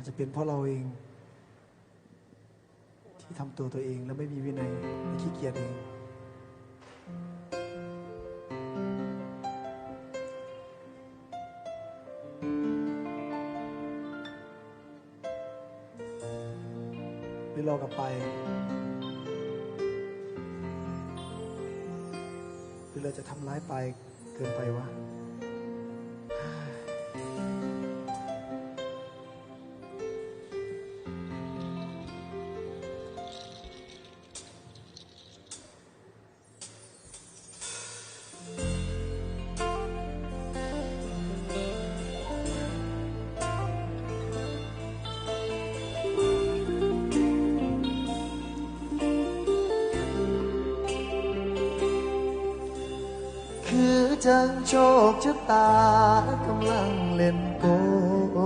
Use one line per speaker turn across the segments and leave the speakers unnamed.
อาจจะเป็นเพราะเราเอง ที่ทำตัวตัวเองแล้วไม่มีวินัยและขี้เกียจเอง หรือเรากลับไป หรือเราจะทำร้ายไปเกินไปวะ
คือจังโชคชะตากำลังเล่นโกล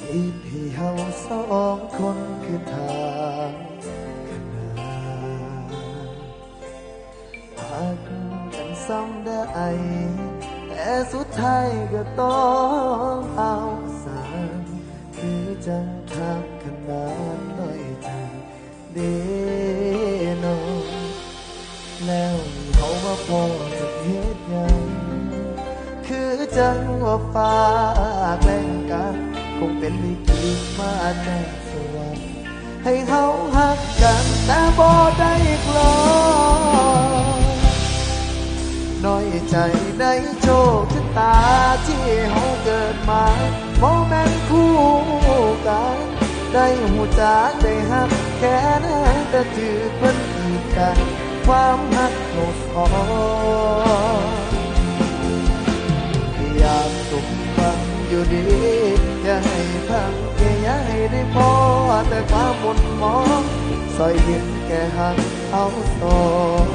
อีพี่เฮาสองคนคือทางขนาหักกันซ้ำได้แต่สุดท้ายก็ต้อง แล้วเขามาพอจะเหตุยังคือจังว่าฟ้าแกล้งกันคงเป็นลิขิตมาจากสวรรค์ให้เขาหักกันแต่บ่ได้กลอนน้อยใจในโชคชะตาที่เขาเกิดมาโมแมนคู่กัน ได้หูจากได้หักแค่นั้นแต่ถือเพิ่นอีกกัน หักโนสอยากสุขฟังอยู่ดี อย่าให้พังแค่อย่าให้ได้พอแต่ความมุนมองซอยดินแก่หักเอาสอง